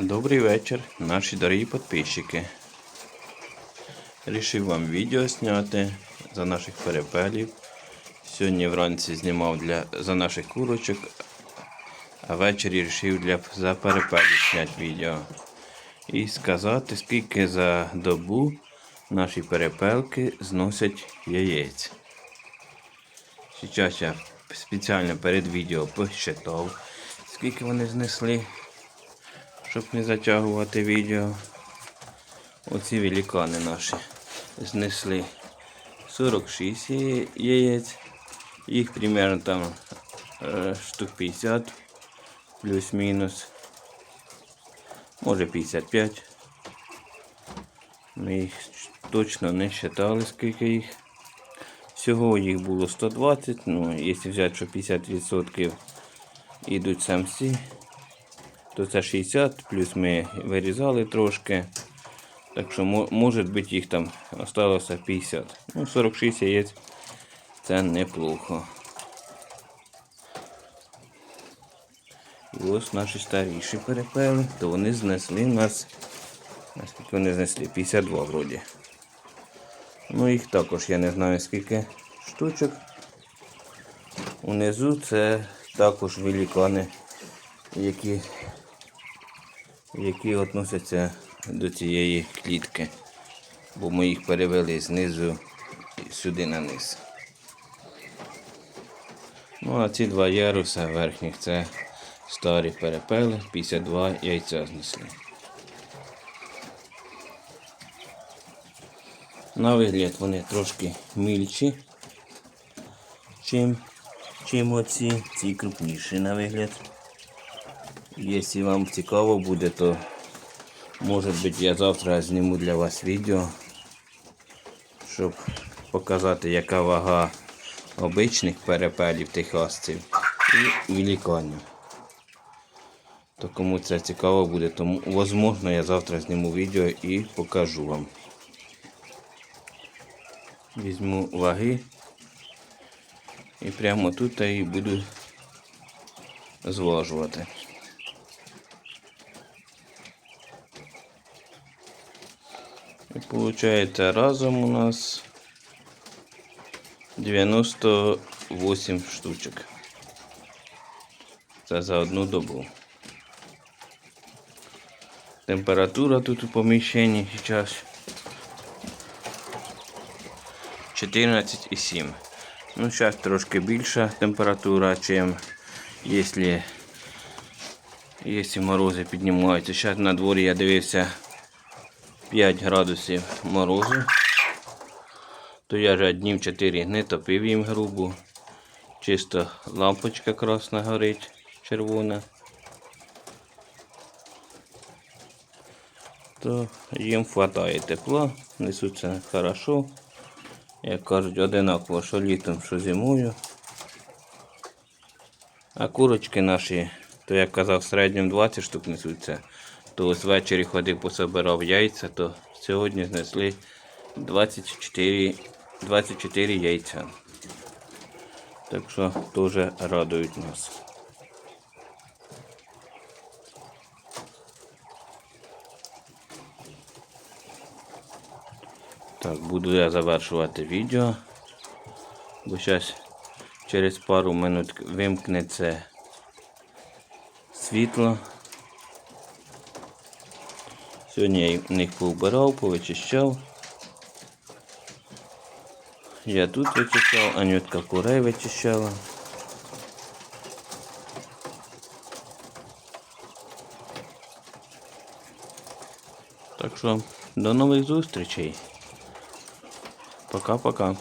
Добрий вечір, наші дорогі підписчики. Рішив вам відео зняти за наших перепелів. Сьогодні вранці знімав для, за наших курочок, а ввечері вирішив для, за перепелів зняти відео. І сказати, скільки за добу наші перепелки зносять яєць. Зараз я спеціально перед відео посчитав, скільки вони знесли щоб не затягувати відео. Оці великани наші знесли 46 яєць. Їх примерно там е, штук 50 плюс-мінус. Може 55. Ми їх точно не считали, скільки їх. Всього їх було 120, ну, якщо взяти, що 50% йдуть самці, то це 60, плюс ми вирізали трошки. Так що може бути їх там осталося 50. Ну, 46 яєць це неплохо. І ось наші старіші перепели, то вони знесли нас. Наскільки вони знесли? 52 вроді. Ну їх також я не знаю скільки штучок. Унизу це також великани, які які відносяться до цієї клітки, бо ми їх перевели знизу сюди на низ. Ну а ці два яруса верхніх це старі перепели, 52 яйця знесли. На вигляд вони трошки мільші, чим, чим оці, ці крупніші на вигляд. Якщо вам цікаво буде, то може бути я завтра зніму для вас відео, щоб показати, яка вага обичних перепелів техасців і великанів. То кому це цікаво буде, то можливо я завтра зніму відео і покажу вам. Візьму ваги і прямо тут і буду зважувати. І виходить разом у нас 98 штучок. Це за одну добу. Температура тут у поміщенні зараз 14,7. Ну, зараз трошки більша температура, чим якщо, якщо морози піднімаються. Зараз на дворі я дивився 5 градусів морозу, то я вже днів 4 не топив їм грубу. Чисто лампочка красна горить, червона. То їм вистачає тепла, несуться хорошо. Як кажуть, одинаково, що літом, що зимою. А курочки наші, то як казав, в середньому 20 штук несуться. То ось ввечері ходив, пособирав яйця, то сьогодні знесли 24, 24 яйця. Так що теж радують нас. Так, буду я завершувати відео. Бо зараз через пару минут вимкнеться світло. Сьогодні я в них повбирав, повичищав. Я тут вичищав, Анютка курей вичищала. Так що до нових зустрічей. Пока-пока.